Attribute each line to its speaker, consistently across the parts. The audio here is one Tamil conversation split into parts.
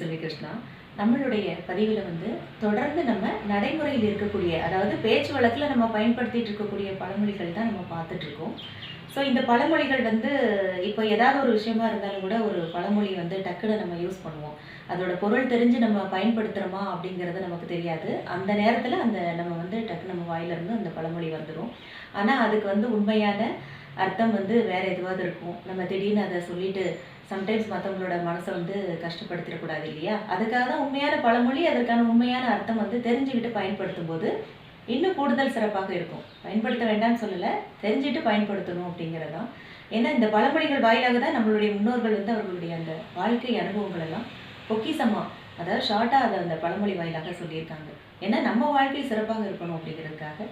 Speaker 1: செல்வி கிருஷ்ணா நம்மளுடைய பதிவில் வந்து தொடர்ந்து நம்ம நடைமுறையில் இருக்கக்கூடிய அதாவது பேச்சு வழக்கில் நம்ம பயன்படுத்திட்டு இருக்கக்கூடிய பழமொழிகள் தான் நம்ம பார்த்துட்டு இருக்கோம். ஸோ இந்த பழமொழிகள் வந்து இப்போ ஏதாவது ஒரு விஷயமா இருந்தாலும் கூட ஒரு பழமொழி வந்து டக்குன்னு நம்ம யூஸ் பண்ணுவோம். அதோட பொருள் தெரிஞ்சு நம்ம பயன்படுத்துகிறோமா அப்படிங்கிறது நமக்கு தெரியாது. அந்த நேரத்தில் அந்த நம்ம வந்து டக்கு நம்ம வாயிலிருந்து அந்த பழமொழி வந்துடும் ஆனால் அதுக்கு வந்து உண்மையான அர்த்தம் வந்து வேற எதுவாவது இருக்கும். நம்ம திடீர்னு அதை சொல்லிட்டு சம்டைம்ஸ் மற்றவங்களோட மனசை வந்து கஷ்டப்படுத்திடக்கூடாது இல்லையா? அதுக்காக தான் உண்மையான பழமொழி அதற்கான உண்மையான அர்த்தம் வந்து தெரிஞ்சுக்கிட்டு பயன்படுத்தும் போது இன்னும் கூடுதல் சிறப்பாக இருக்கும். பயன்படுத்த வேண்டாம்னு சொல்லலை தெரிஞ்சுட்டு பயன்படுத்தணும் அப்படிங்கிறது தான். ஏன்னா இந்த பழமொழிகள் வாயிலாக தான் நம்மளுடைய முன்னோர்கள் வந்து அவர்களுடைய அந்த வாழ்க்கை அனுபவங்கள் எல்லாம் பொக்கிசமாக அதாவது ஷார்ட்டாக அதை அந்த பழமொழி வாயிலாக சொல்லியிருக்காங்க. ஏன்னா நம்ம வாழ்க்கை சிறப்பாக இருக்கணும் அப்படிங்கிறதுக்காக.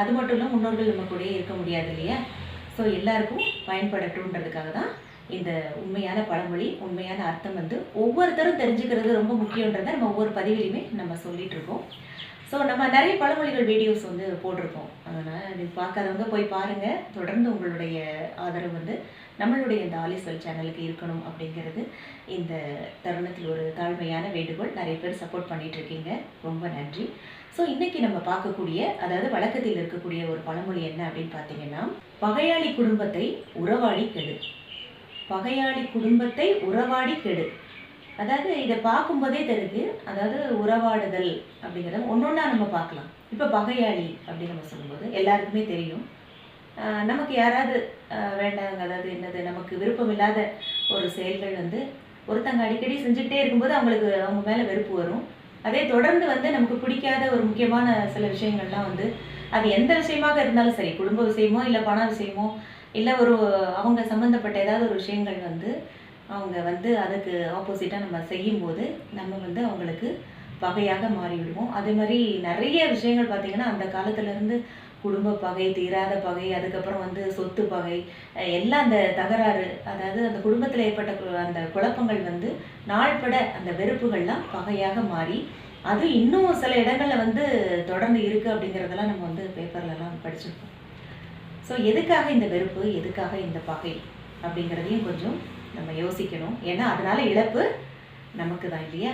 Speaker 1: அது மட்டும் இல்லை முன்னோர்கள் நம்ம கூடயே இருக்க முடியாது இல்லையா? ஸோ எல்லாருக்கும் பயன்படட்டும்ன்றதுக்காக தான் இந்த உண்மையான பழமொழி உண்மையான அர்த்தம் வந்து ஒவ்வொருத்தரும் தெரிஞ்சுக்கிறது ரொம்ப முக்கியன்றதை நம்ம ஒவ்வொரு பதிவிலையுமே நம்ம சொல்லிட்டு இருக்கோம் ஸோ நம்ம நிறைய பழமொழிகள் வீடியோஸ் வந்து போட்டிருக்கோம். அதனால் இது பார்க்காதவங்க போய் பாருங்கள் தொடர்ந்து உங்களுடைய ஆதரவு வந்து நம்மளுடைய இந்த ஆலிசல் சேனலுக்கு இருக்கணும் அப்படிங்கிறது இந்த தருணத்தில் ஒரு தாழ்மையான வேண்டுகோள். நிறைய பேர் சப்போர்ட் பண்ணிகிட்ருக்கீங்க ரொம்ப நன்றி. ஸோ இன்றைக்கி நம்ம பார்க்கக்கூடிய அதாவது வழக்கத்தில் இருக்கக்கூடிய ஒரு பழமொழி என்ன அப்படின்னு பார்த்தீங்கன்னா பகையாளி குடும்பத்தை உறவாளி கெடு. பகையாளி குடும்பத்தை உறவாடி கெடு. அதாவது இதை பார்க்கும்போதே தெரியுது அதாவது உறவாடுதல் அப்படிங்கிறத ஒன்றொன்னா நம்ம பார்க்கலாம். இப்போ பகையாளி அப்படின்னு நம்ம சொல்லும்போது எல்லாருக்குமே தெரியும். ஆஹ் நமக்கு யாராவது வேண்டாங்க அதாவது என்னது நமக்கு விருப்பம் இல்லாத ஒரு செயல்கள் வந்து ஒருத்தங்க அடிக்கடி செஞ்சுக்கிட்டே இருக்கும்போது அவங்களுக்கு அவங்க மேலே வெறுப்பு வரும். அதே தொடர்ந்து வந்து நமக்கு பிடிக்காத ஒரு முக்கியமான சில விஷயங்கள்லாம் வந்து அது எந்த விஷயமாக இருந்தாலும் சரி குடும்ப விஷயமோ இல்லை பண விஷயமோ இல்லை ஒரு அவங்க சம்மந்தப்பட்ட ஏதாவது ஒரு விஷயங்கள் வந்து அவங்க வந்து அதுக்கு ஆப்போசிட்டாக நம்ம செய்யும்போது நம்ம வந்து அவங்களுக்கு பகையாக மாறிவிடுவோம். அதே மாதிரி நிறைய விஷயங்கள் பார்த்திங்கன்னா அந்த காலத்துலேருந்து குடும்ப பகை தீராத பகை அதுக்கப்புறம் வந்து சொத்து பகை எல்லாம் அந்த தகராறு அதாவது அந்த குடும்பத்தில் ஏற்பட்ட அந்த குழப்பங்கள் வந்து நாள்பட அந்த வெறுப்புகள்லாம் பகையாக மாறி அது இன்னும் சில இடங்களில் வந்து தொடர்ந்து இருக்குது அப்படிங்கிறதெல்லாம் நம்ம வந்து பேப்பர்லலாம் படிச்சிருக்கோம். ஸோ எதுக்காக இந்த வெறுப்பு? எதுக்காக இந்த பகை? அப்படிங்கிறதையும் கொஞ்சம் நம்ம யோசிக்கணும். ஏன்னா அதனால இழப்பு நமக்கு தான் இல்லையா?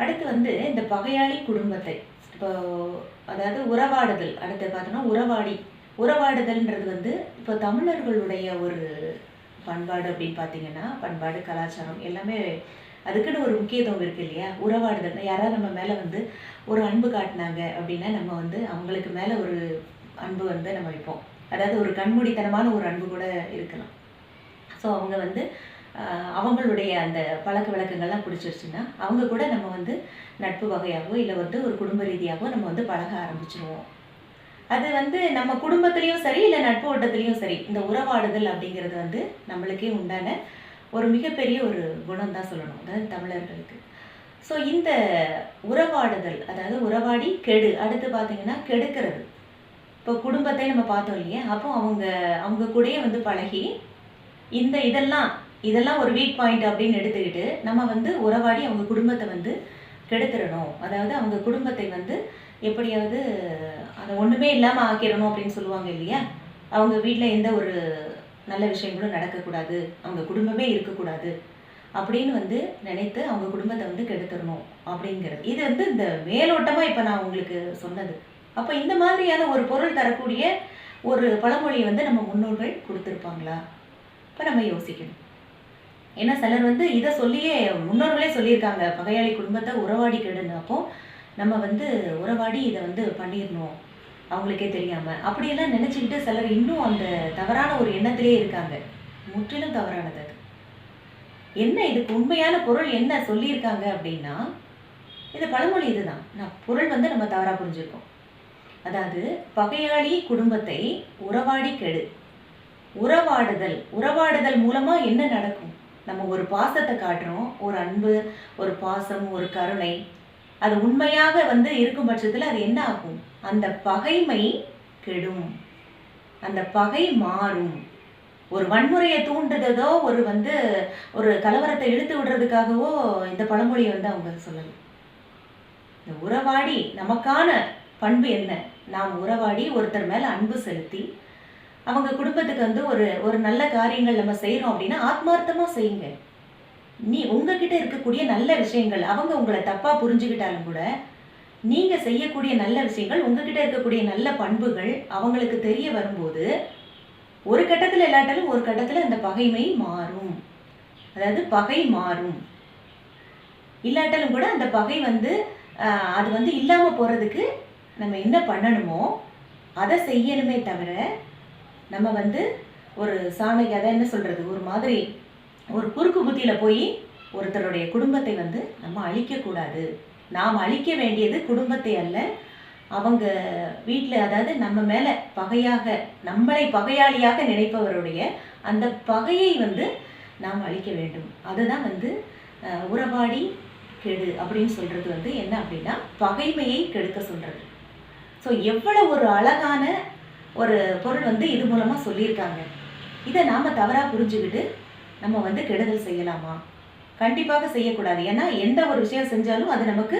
Speaker 1: அடுத்து வந்து இந்த பகையாளி குடும்பத்தை. இப்போ அதாவது உறவாடுதல். அடுத்து பார்த்தோன்னா உறவாடி. உறவாடுதல்ன்றது வந்து இப்போ தமிழர்களுடைய ஒரு பண்பாடு அப்படின்னு பார்த்தீங்கன்னா பண்பாடு கலாச்சாரம் எல்லாமே அதுக்குன்னு ஒரு முக்கியத்துவம் இருக்கு இல்லையா? உறவாடுதல். யாராவது நம்ம மேலே வந்து ஒரு அன்பு காட்டினாங்க அப்படின்னா நம்ம வந்து அவங்களுக்கு மேலே ஒரு அன்பு வந்து நம்ம வைப்போம். அதாவது ஒரு கண்மூடித்தனமான ஒரு அன்பு கூட இருக்கலாம். ஸோ அவங்க வந்து அவங்களுடைய அந்த பழக்க வழக்கங்கள்லாம் பிடிச்சிருச்சுன்னா அவங்க கூட நம்ம வந்து நட்பு வகையாகவோ இல்லை வந்து ஒரு குடும்ப ரீதியாகவோ நம்ம வந்து பழக ஆரம்பிச்சிருவோம். அது வந்து நம்ம குடும்பத்துலேயும் சரி இல்லை நட்பு ஓட்டத்துலேயும் சரி இந்த உறவாடுதல் அப்படிங்கிறது வந்து நம்மளுக்கே உண்டான ஒரு மிகப்பெரிய ஒரு குணம் தான் சொல்லணும் அதாவது தமிழர்களுக்கு. ஸோ இந்த உறவாடுதல் அதாவது உறவாடி கெடு அடுத்து பார்த்தீங்கன்னா கெடுக்கிறது. இப்போ குடும்பத்தை நம்ம பார்த்தோம் இல்லையா? அப்போ அவங்க அவங்க கூடயே வந்து பழகி இந்த இதெல்லாம் இதெல்லாம் ஒரு வீக் பாயிண்ட் அப்படின்னு எடுத்துக்கிட்டு நம்ம வந்து உறவாடி அவங்க குடும்பத்தை வந்து கெடுத்துடணும். அதாவது அவங்க குடும்பத்தை வந்து எப்படியாவது அதை ஒன்றுமே இல்லாமல் ஆக்கிடணும் அப்படின்னு சொல்லுவாங்க இல்லையா? அவங்க வீட்டில் எந்த ஒரு நல்ல விஷயங்களும் நடக்கக்கூடாது. அவங்க குடும்பமே இருக்கக்கூடாது. அப்படின்னு வந்து நினைத்து அவங்க குடும்பத்தை வந்து கெடுத்துடணும் அப்படிங்கிறது. இது வந்து இந்த மேலோட்டமாக இப்போ நான் உங்களுக்கு சொன்னது. அப்போ இந்த மாதிரியான ஒரு பொருள் தரக்கூடிய ஒரு பழமொழியை வந்து நம்ம முன்னோர்கள் கொடுத்துருப்பாங்களா? இப்போ நம்ம யோசிக்கணும். ஏன்னா சிலர் வந்து இதை சொல்லியே முன்னோர்களே சொல்லியிருக்காங்க பகையாளி குடும்பத்தை உறவாடி கெடுன்னு. அப்போ நம்ம வந்து உறவாடி இதை வந்து பண்ணிடணும் அவங்களுக்கே தெரியாமல் அப்படியெல்லாம் நினச்சிக்கிட்டு சிலர் இன்னும் அந்த தவறான ஒரு எண்ணத்திலே இருக்காங்க. முற்றிலும் தவறானது அது. என்ன இதுக்கு உண்மையான பொருள் என்ன சொல்லியிருக்காங்க அப்படின்னா இது பழமொழி இதுதான். நான் பொருள் வந்து நம்ம தவறாக புரிஞ்சுருக்கோம். அதாவது பகையாளி குடும்பத்தை உறவாடி கெடு. உறவாடுதல். உறவாடுதல் மூலமாக என்ன நடக்கும்? நம்ம ஒரு பாசத்தை காட்டுறோம். ஒரு அன்பு ஒரு பாசம் ஒரு கருணை. அது உண்மையாக வந்து இருக்கும் பட்சத்தில் அது என்ன ஆகும்? அந்த பகைமை கெடும். அந்த பகை மாறும். ஒரு வன்முறையை தூண்டுறதோ ஒரு வந்து ஒரு கலவரத்தை இழுத்து விடுறதுக்காகவோ இந்த பழமொழியை வந்து அவங்க சொல்லலாம் இந்த உறவாடி நமக்கான பண்பு என்ன? நாம் உறவாடி ஒருத்தர் மேலே அன்பு செலுத்தி அவங்க குடும்பத்துக்கு வந்து ஒரு ஒரு நல்ல காரியங்கள் நம்ம செய்கிறோம் அப்படின்னா ஆத்மார்த்தமாக செய்யுங்க. நீ உங்ககிட்ட இருக்கக்கூடிய நல்ல விஷயங்கள் அவங்க உங்களை தப்பாக புரிஞ்சுக்கிட்டாலும் கூட நீங்கள் செய்யக்கூடிய நல்ல விஷயங்கள் உங்ககிட்ட இருக்கக்கூடிய நல்ல பண்புகள் அவங்களுக்கு தெரிய வரும்போது ஒரு கட்டத்தில் இல்லாட்டாலும் ஒரு கட்டத்தில் அந்த பகைமை மாறும். அதாவது பகை மாறும். இல்லாட்டாலும் கூட அந்த பகை வந்து அது வந்து இல்லாமல் போகிறதுக்கு நம்ம என்ன பண்ணணுமோ அதை செய்யணுமே தவிர நம்ம வந்து ஒரு சாணை அதை என்ன சொல்கிறது ஒரு மாதிரி ஒரு குறுக்கு புத்தியில் போய் ஒருத்தருடைய குடும்பத்தை வந்து நம்ம அழிக்கக்கூடாது. நாம் அழிக்க வேண்டியது குடும்பத்தை அல்ல. அவங்க வீட்டில் அதாவது நம்ம மேலே பகையாக நம்மளை பகையாளியாக நினைப்பவருடைய அந்த பகையை வந்து நாம் அழிக்க வேண்டும். அதுதான் வந்து உறவாடி கெடு அப்படின்னு சொல்கிறது வந்து என்ன அப்படின்னா பகைமையை கெடுக்க சொல்கிறது ஸோ எவ்வளோ ஒரு அழகான ஒரு பொருள் வந்து இது மூலமாக சொல்லியிருக்காங்க. இதை நாம் தவறாக புரிஞ்சுக்கிட்டு நம்ம வந்து கெடுதல் செய்யலாமா? கண்டிப்பாக செய்யக்கூடாது. ஏன்னா எந்த ஒரு விஷயம் செஞ்சாலும் அது நமக்கு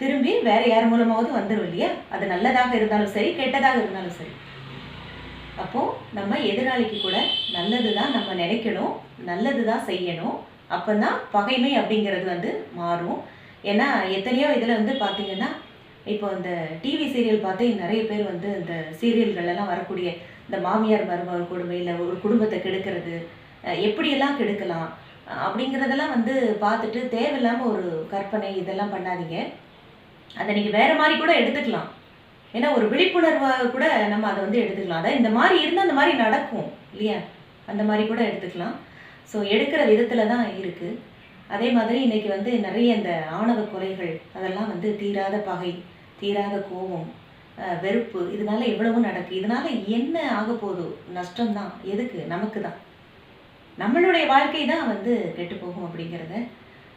Speaker 1: திரும்பி வேற யார் மூலமாவது வந்துடும் இல்லையா? அது நல்லதாக இருந்தாலும் சரி கெட்டதாக இருந்தாலும் சரி. அப்போது நம்ம எதிராளிக்கு கூட நல்லது தான் நம்ம நினைக்கணும் நல்லது தான் செய்யணும். அப்போ தான் பகைமை அப்படிங்கிறது வந்து மாறும். ஏன்னா எத்தனையோ இதில் வந்து பார்த்திங்கன்னா இப்போ இந்த டிவி சீரியல் பார்த்தே நிறைய பேர் வந்து இந்த சீரியல்களெல்லாம் வரக்கூடிய இந்த மாமியார் மருமகள் கொடுமை இல்லை ஒரு குடும்பத்தை கெடுக்கிறது எப்படியெல்லாம் கெடுக்கலாம் அப்படிங்கிறதெல்லாம் வந்து பார்த்துட்டு தேவையில்லாமல் ஒரு கற்பனை இதெல்லாம் பண்ணாதீங்க. அதை நீங்கள் வேறு மாதிரி கூட எடுத்துக்கலாம். ஏன்னா ஒரு விழிப்புணர்வாக கூட நம்ம அதை வந்து எடுத்துக்கலாம். அதான் இந்த மாதிரி இருந்தால் அந்த மாதிரி நடக்கும் இல்லையா? அந்த மாதிரி கூட எடுத்துக்கலாம். ஸோ எடுக்கிற விதத்தில் தான் இருக்குது அதே மாதிரி இன்றைக்கி வந்து நிறைய இந்த ஆணவ குறைகள் அதெல்லாம் வந்து தீராத பகை. தீராத கோபம் வெறுப்பு இதனால எவ்வளவோ நடக்கு. இதனால என்ன ஆக போகுது? நஷ்டம்தான். எதுக்கு? நமக்கு தான் நம்மளுடைய வாழ்க்கை தான் வந்து கெட்டு போகும் அப்படிங்கிறத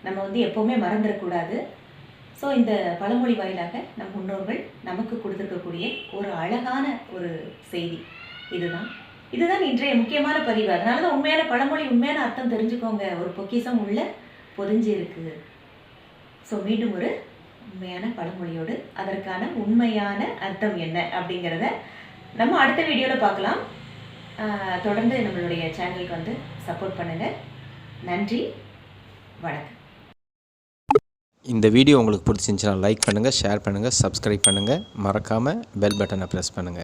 Speaker 1: நம்ம வந்து எப்போவுமே மறந்துடக்கூடாது. ஸோ இந்த பழமொழி வாயிலாக நம் முன்னோர்கள் நமக்கு கொடுத்துருக்கக்கூடிய ஒரு அழகான ஒரு செய்தி இதுதான். இதுதான் இன்றைய முக்கியமான பதிவு. அதனால தான் உண்மையான பழமொழி உண்மையான அர்த்தம் தெரிஞ்சுக்கோங்க. ஒரு பொக்கிஷம் உள்ள பொதிஞ்சு இருக்கு ஸோ மீண்டும் ஒரு உண்மையான பழமொழியோடு அதற்கான உண்மையான அர்த்தம் என்ன அப்படிங்கிறத நம்ம அடுத்த வீடியோவில் பார்க்கலாம். தொடர்ந்து நம்மளுடைய சேனலுக்கு வந்து சப்போர்ட் பண்ணுங்கள் நன்றி. வணக்கம்.
Speaker 2: இந்த வீடியோ உங்களுக்கு பிடிச்சிருந்துச்சுன்னா லைக் பண்ணுங்கள் ஷேர் பண்ணுங்கள் சப்ஸ்கிரைப் பண்ணுங்கள் மறக்காமல் பெல் பட்டனை ப்ரெஸ் பண்ணுங்கள்